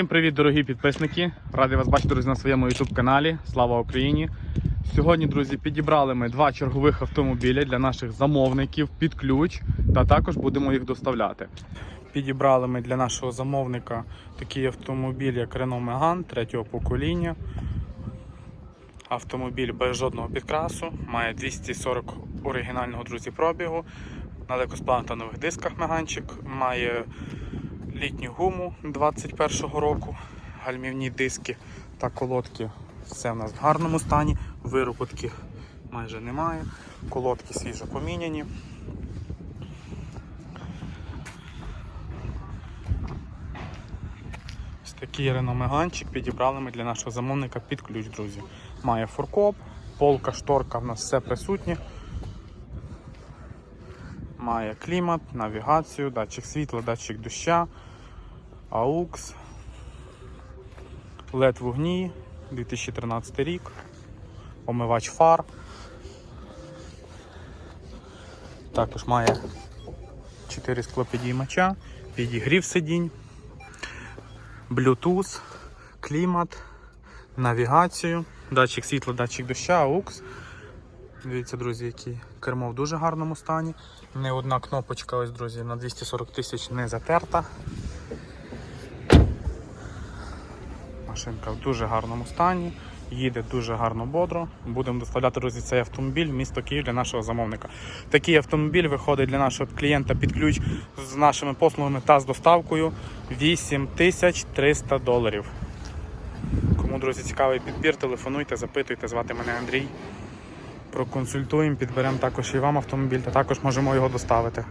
Всім привіт, дорогі підписники! Радий вас бачити, друзі, на своєму YouTube каналі. Слава Україні! Сьогодні, друзі, підібрали ми два чергових автомобілі для наших замовників під ключ, та також будемо їх доставляти. Підібрали ми для нашого замовника такий автомобіль, як Renault Megane третього покоління. Автомобіль без жодного підкрасу, має 240 оригінального друзі пробігу. На легкосплантанових дисках меганчик, має літню гуму 21-го року, гальмівні диски та колодки. Все в нас в гарному стані, вироботки майже немає, колодки свіжо поміняні. Ось такий реномеганчик підібрали ми для нашого замовника під ключ, друзі. Має фуркоп, полка, шторка в нас все присутнє. Має клімат, навігацію, датчик світла, датчик доща, AUX, LED вогні, 2013 рік, омивач фар. Також має 4 склопідіймача, підігрів сидінь, Bluetooth, клімат, навігацію, датчик світла, датчик доща, AUX. Дивіться, друзі, який кермо в дуже гарному стані. Не одна кнопочка, ось, друзі, на 240 тисяч не затерта. Машинка в дуже гарному стані, їде дуже гарно бодро. Будемо доставляти друзі, цей автомобіль в місто Київ для нашого замовника. Такий автомобіль виходить для нашого клієнта під ключ з нашими послугами та з доставкою 8300 доларів. Кому, друзі, цікавий підбір, телефонуйте, запитуйте, звати мене Андрій. Проконсультуємо, підберемо також і вам автомобіль, та також можемо його доставити.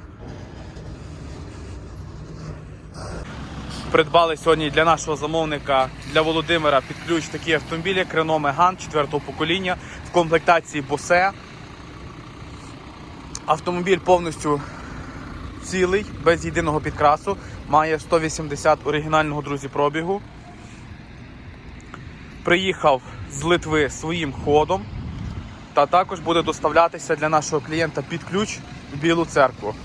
Придбали сьогодні для нашого замовника для Володимира під ключ такий автомобіль, як Renault Megane 4 покоління в комплектації Bose. Автомобіль повністю цілий, без єдиного підкрасу. Має 180 оригінального друзі пробігу. Приїхав з Литви своїм ходом та також буде доставлятися для нашого клієнта під ключ в Білу церкву.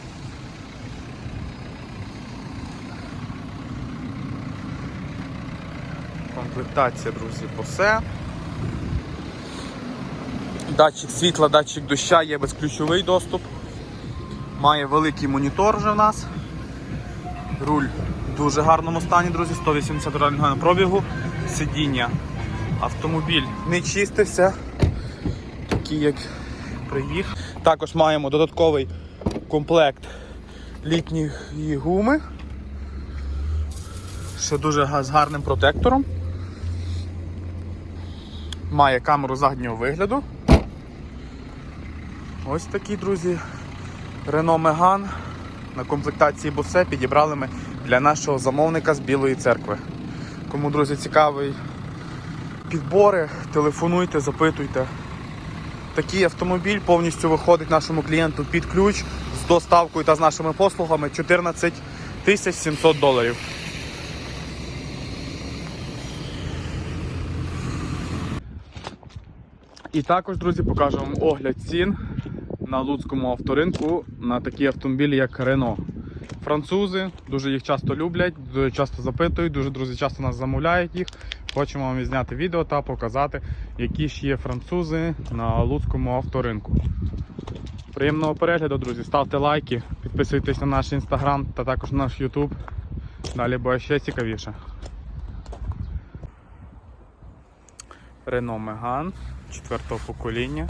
Комплектація, друзі, посе. Датчик світла, датчик доща, є безключовий доступ. Має великий монітор вже в нас. Руль в дуже гарному стані, друзі, 180 на пробігу. Сидіння. Автомобіль не чистився такий, як приїхав. Також маємо додатковий комплект літньої гуми. Ще дуже з гарним протектором. Має камеру заднього вигляду. Ось такий, друзі, Renault Megane на комплектації Bose підібрали ми для нашого замовника з Білої церкви. Кому, друзі, цікавий підбори, телефонуйте, запитуйте. Такий автомобіль повністю виходить нашому клієнту під ключ з доставкою та з нашими послугами 14 тисяч 700 доларів. І також, друзі, покажу вам огляд цін на луцькому авторинку на такі автомобілі, як Renault. Французи дуже їх часто люблять, дуже часто запитують, дуже друзі часто нас замовляють їх. Хочемо вам зняти відео та показати, які ж є французи на луцькому авторинку. Приємного перегляду, друзі. Ставте лайки, підписуйтесь на наш інстаграм та також на наш ютуб. Далі буде ще цікавіше. Renault Megane 4 покоління.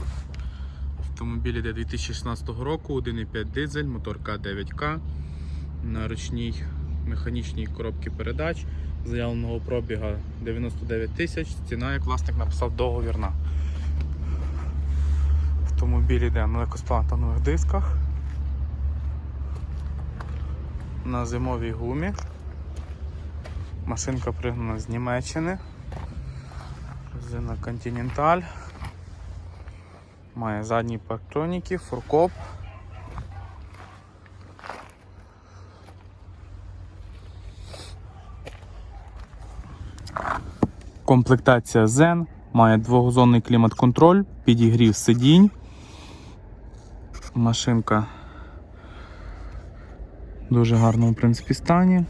Автомобіль йде 2016 року, 1,5 дизель, моторка 9К на ручній механічній коробці передач. Заявленого пробіга 99 тисяч, ціна, як власник написав, договірна. Автомобіль йде на легкосплантанових дисках. На зимовій гумі. Машинка пригнана з Німеччини. Резина Continental. Має задні парктроніки, фуркоп. Комплектація Zen, має двохзонний клімат-контроль, підігрів сидінь. Машинка в дуже гарному в принципі, стані.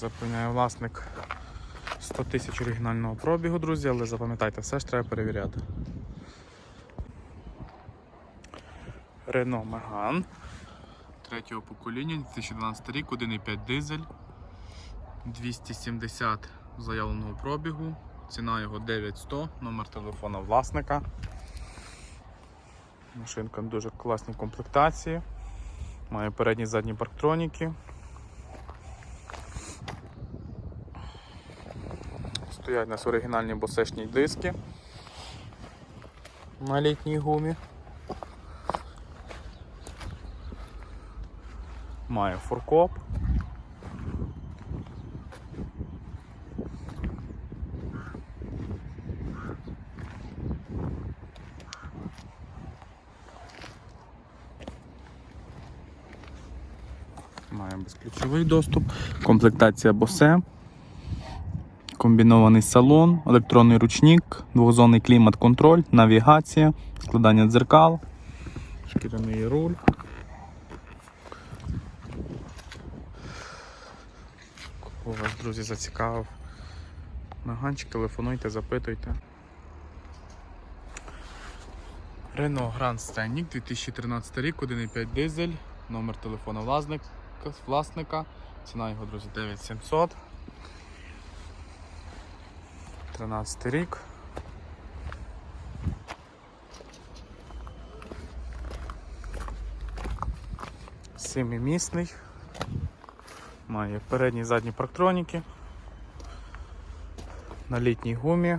Запевняє власник 100 тисяч оригінального пробігу, друзі, але запам'ятайте, все ж треба перевіряти. Renault Megane третього покоління, 2012 рік, 1,5 дизель, 270 заявленого пробігу, ціна його 9100, номер телефона власника. Машинка в дуже класній комплектації. Має передні і задні парктроніки. Стоять у нас оригінальні босешні диски на літній гумі. Має фуркоп. Має безключовий доступ, комплектація Bose, комбінований салон, електронний ручник, двохзонний клімат-контроль, навігація, складання дзеркал, шкіряний руль. Кого вас, друзі, зацікавив Меганчик, телефонуйте, запитуйте. Renault Grand Scenic 2013 рік, 1,5 дизель, номер телефона власника, власника. Ціна його, друзі, 9700. 13 рік. Семимісний. Має передні і задні парктроніки. На літній гумі.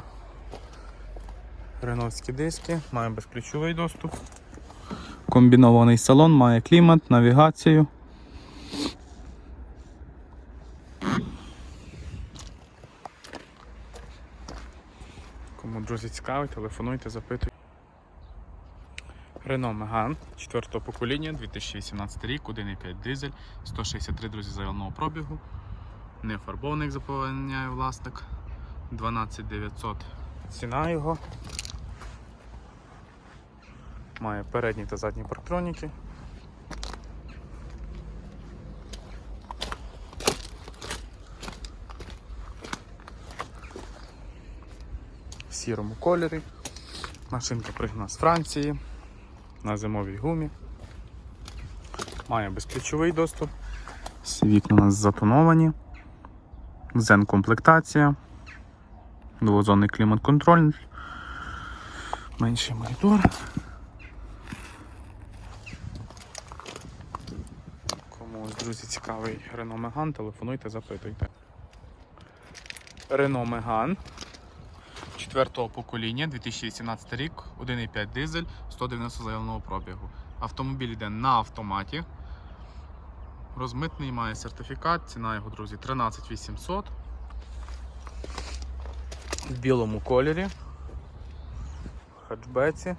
Реновські диски, має безключовий доступ. Комбінований салон, має клімат, навігацію. Кому, друзі, цікавий, телефонуйте, запитуйте. Renault Megane 4 покоління, 2018 рік, 1,5 дизель, 163 друзі заявленого пробігу. Не фарбований, як запевняє власник. 12900 ціна його. Має передні та задні парктроніки. Сірому кольорі. Машинка пригнана з Франції на зимовій гумі. Має безключовий доступ. Всі вікна у нас затоновані. Зен комплектація. Двозонний клімат-контроль. Менший монітор. Комусь, друзі, цікавий Renault Megane, телефонуйте, запитуйте. Renault Megane четвертого покоління, 2018 рік, 1,5 дизель, 190 заявленого пробігу. Автомобіль йде на автоматі. Розмитний має сертифікат, ціна його, друзі, 13800. В білому кольорі. Хатчбеці.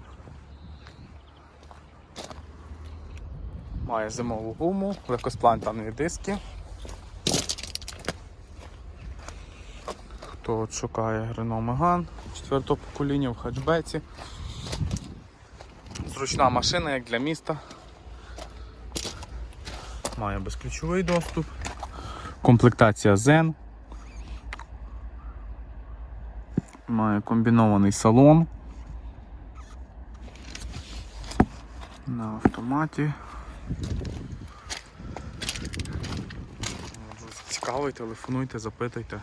Має зимову гуму, легкосплантанові диски. Хто от шукає Renault Megane 4 покоління в хатчбеці. Зручна машина, як для міста. Має безключовий доступ. Комплектація Zen. Має комбінований салон. На автоматі. Цікавий, телефонуйте, запитуйте.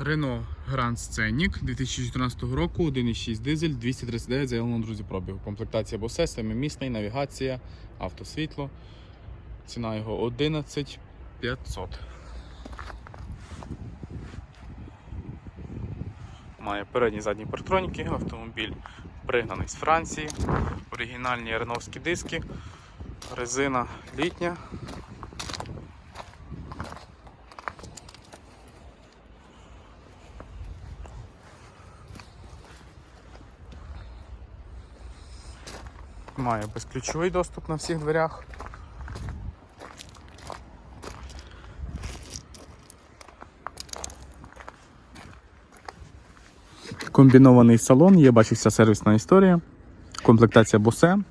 Renault Grand Scenic 2014 року, 1,6 дизель, 239 заявлено, друзі, пробігу. Комплектація Bose, семимісний, навігація, автосвітло. Ціна його 11 500. Має передні задні партроніки, автомобіль пригнаний з Франції, оригінальні реновські диски, резина літня. Має безключовий доступ на всіх дверях. Комбінований салон, є, бачу, вся сервісна історія. Комплектація Bose.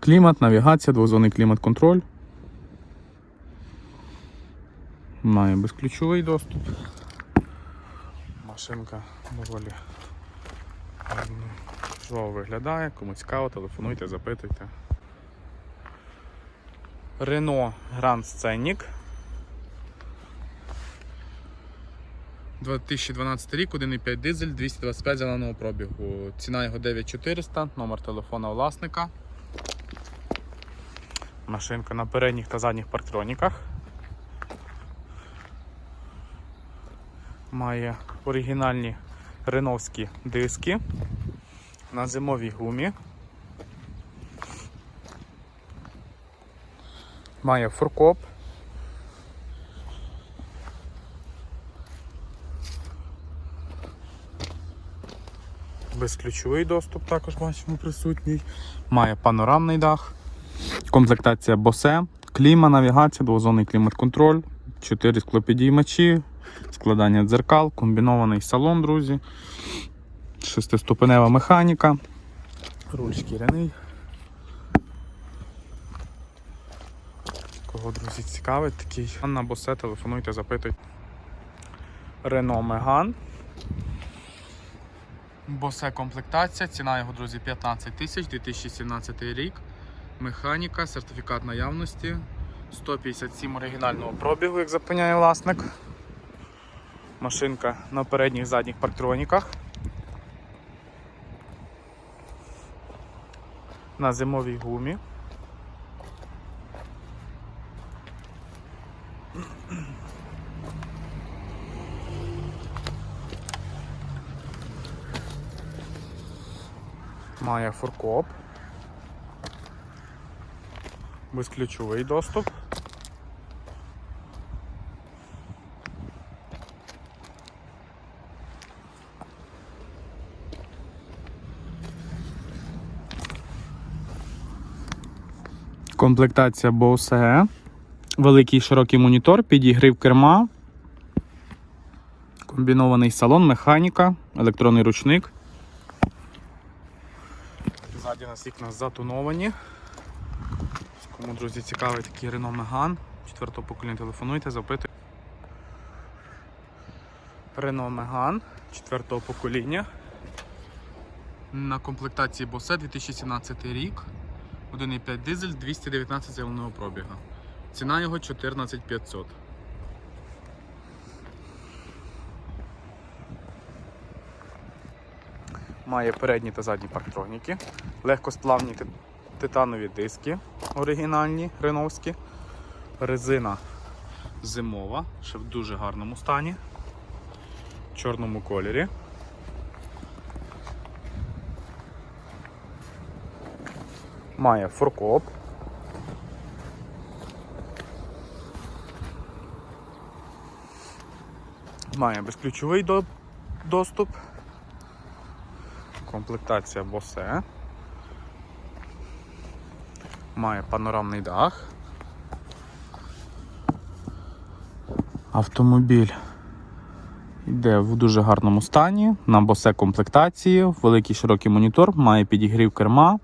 Клімат, навігація, двозонний клімат-контроль. Має безключовий доступ. Машинка доволі гарно виглядає. Кому цікаво, телефонуйте, запитуйте. Renault Grand Scenic. 2012 рік, 1,5 дизель, 225 зеленого пробігу. Ціна його 9400, номер телефона власника. Машинка на передніх та задніх парктроніках. Має оригінальні реновські диски на зимовій гумі. Має фуркоп. Безключовий доступ також бачимо присутній. Має панорамний дах. Комплектація Bose, кліма, навігація, двозонний клімат-контроль, 4 склопідіймачі, складання дзеркал, комбінований салон, друзі. Шестиступенева механіка. Руль шкіряний. Кого, друзі, цікавить такий. На Bose телефонуйте, запитуйте. Renault Megane. Босе комплектація, ціна його, друзі, 15 тисяч, 2017 рік. Механіка, сертифікат наявності, 157 оригінального пробігу, як запевняє власник. Машинка на передніх задніх парктроніках. На зимовій гумі. Має фуркоп. Безключовий доступ. Комплектація Bose. Великий широкий монітор, підігрів керма, комбінований салон, механіка, електронний ручник. Ззаді нас вікна затоновані. Кому, друзі, цікавий такий Renault Megane. Четвертого покоління телефонуйте, запитуйте. Renault Megane четвертого покоління. На комплектації Bose 2017 рік. 1,5 дизель 219 зеленого пробігу. Ціна його 14500. Має передні та задні парктроніки, легкосплавні титанові диски оригінальні, реновські, резина зимова, ще в дуже гарному стані, в чорному кольорі. Має форкоп. Має безключовий до- доступ. Комплектація Bose. Має панорамний дах. Автомобіль йде в дуже гарному стані, на Bose комплектації, великий широкий монітор, має підігрів керма,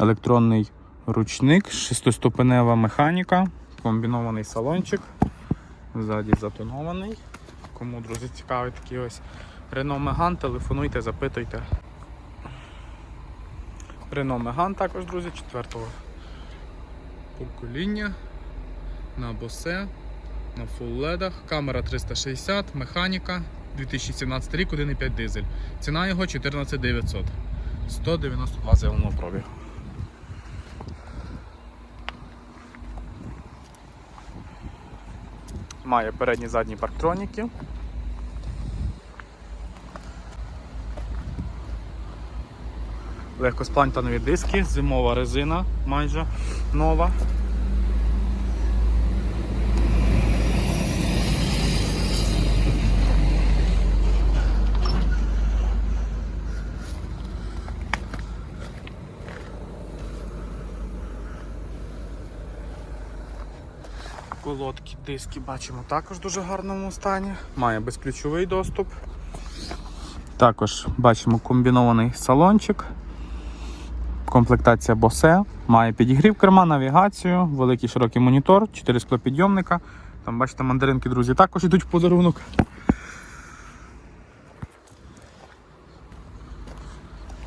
електронний ручник, шестиступенева механіка, комбінований салончик, ззаді затонований. Кому, друзі, цікавий такий ось Renault Megane, телефонуйте, запитуйте. Renault Megane також, друзі, четвертого покоління. На босе, на full ледах, камера 360, механіка, 2017 рік, 1,5 дизель. Ціна його 14900. 192 зеленого пробігу. Має передні задні парктроніки. Легкосплантанові диски, зимова резина майже нова. Колодки, диски бачимо також в дуже гарному стані. Має безключовий доступ. Також бачимо комбінований салончик. Комплектація Bose, має підігрів керма, навігацію, великий широкий монітор, 4 склопідйомника. Там бачите, мандаринки, друзі, також йдуть в подарунок.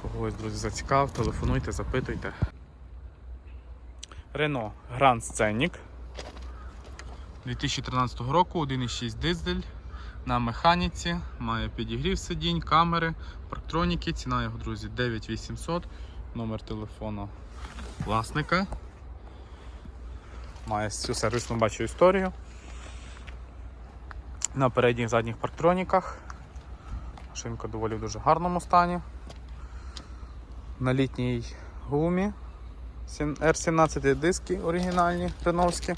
Когось, друзі, зацікав, телефонуйте, запитуйте. Renault Grand Scenic 2013 року, 1,6 дизель на механіці, має підігрів сидінь, камери, парктроніки. Ціна його, друзі, 9800, номер телефону власника. Має всю сервісну бачу історію. На передніх задніх парктроніках. Машинка доволі в дуже гарному стані. На літній гумі R17 диски оригінальні реновські.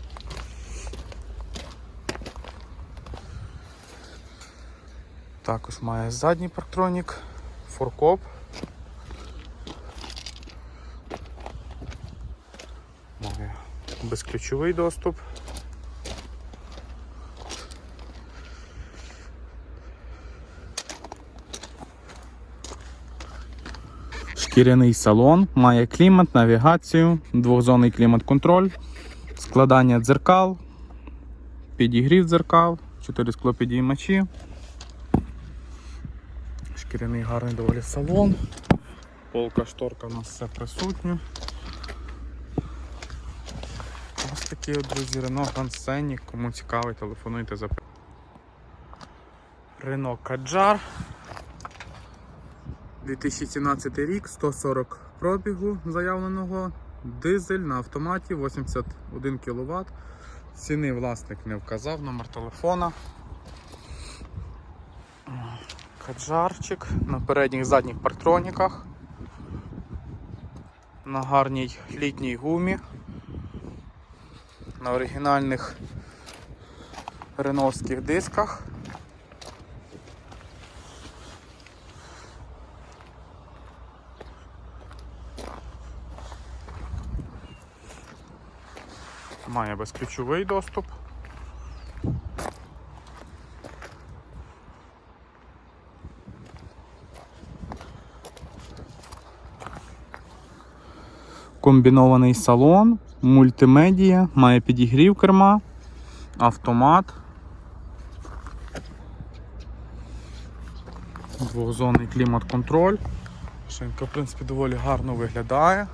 Також має задній парктронік, форкоп. Має безключовий доступ. Шкіряний салон, має клімат, навігацію, двохзонний клімат-контроль, складання дзеркал, підігрів дзеркал, 4 склопідіймачі. Шкіряний гарний доволі салон. Полка шторка у нас все присутнє. Ось такі от, друзі, Grand Scenic. Кому цікавий, телефонуйте за Renault Kadjar. 2017 рік, 140 пробігу заявленого, дизель на автоматі 81 кВт. Ціни власник не вказав, номер телефона. Каджарчик на передніх задніх парктроніках. На гарній літній гумі. На оригінальних реновських дисках. Має безключовий доступ. Комбінований салон, мультимедія, має підігрів керма, автомат. Двохзонний клімат-контроль. Шинка, в принципі, доволі гарно виглядає.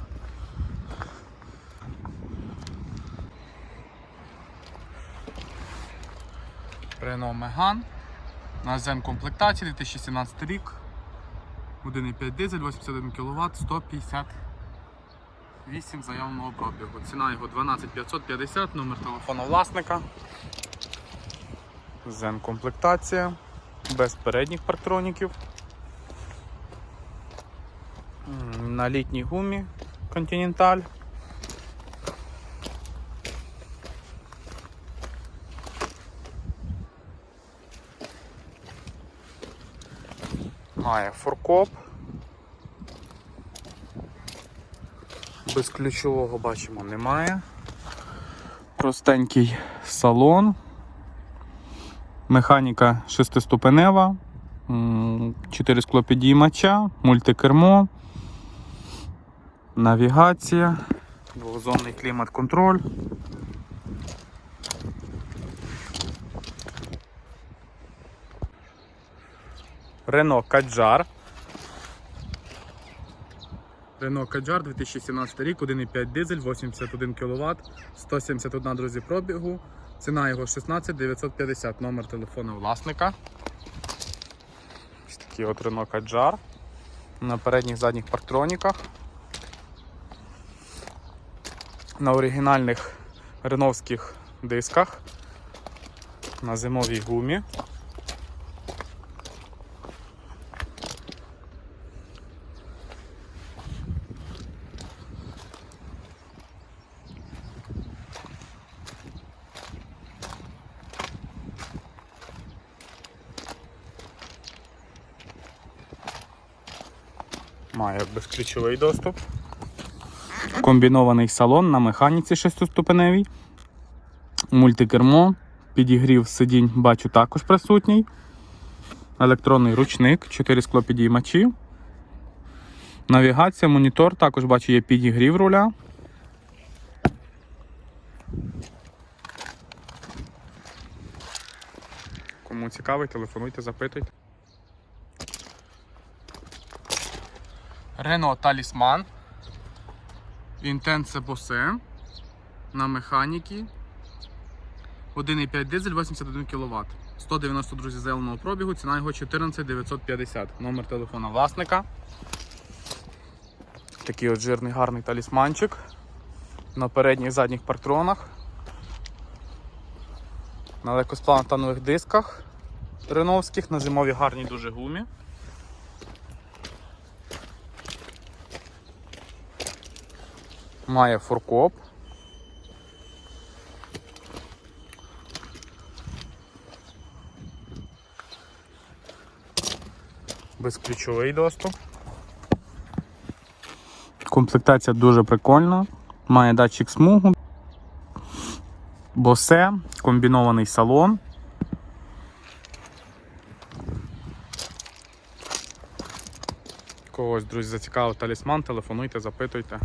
Renault Megane. На Zen комплектації 2017 рік. 1,5 дизель, 81 кВт, 158 заявленого пробігу. Ціна його 12550, номер телефону власника. Zen комплектація. Без передніх парктроніків. На літній гумі Continental. Має форкоп. Без ключового бачимо немає. Простенький салон. Механіка шестиступенева, 4 склопідіймача, мультикермо, навігація, двохзонний клімат-контроль. Renault Kadjar. Renault Kadjar 2017 рік, 1,5 дизель, 81 кВт, 171 друзі пробігу. Ціна його 16 950, номер телефону власника. Ось такий от Renault Kadjar. На передніх задніх парктроніках. На оригінальних реновських дисках. На зимовій гумі. Має безключовий доступ. Комбінований салон на механіці шестиступеневій. Мультикермо, підігрів сидінь, бачу, також присутній. Електронний ручник, 4 склопідіймачі. Навігація, монітор, також бачу, є підігрів руля. Кому цікавий, телефонуйте, запитуйте. Renault Talisman. Intense Bose. На механіки. 1,5 дизель, 81 кВт. 190 друзі зеленого пробігу, ціна його 14 950. Номер телефона власника. Такий от жирний гарний талісманчик. На передніх задніх партронах. На легкосплантанових дисках реновських, на зимовій гарній дуже гумі. Має фуркоп. Безключовий доступ. Комплектація дуже прикольна. Має датчик смугу. Босе, комбінований салон. Когось, друзі, зацікавив талісман, телефонуйте, запитуйте.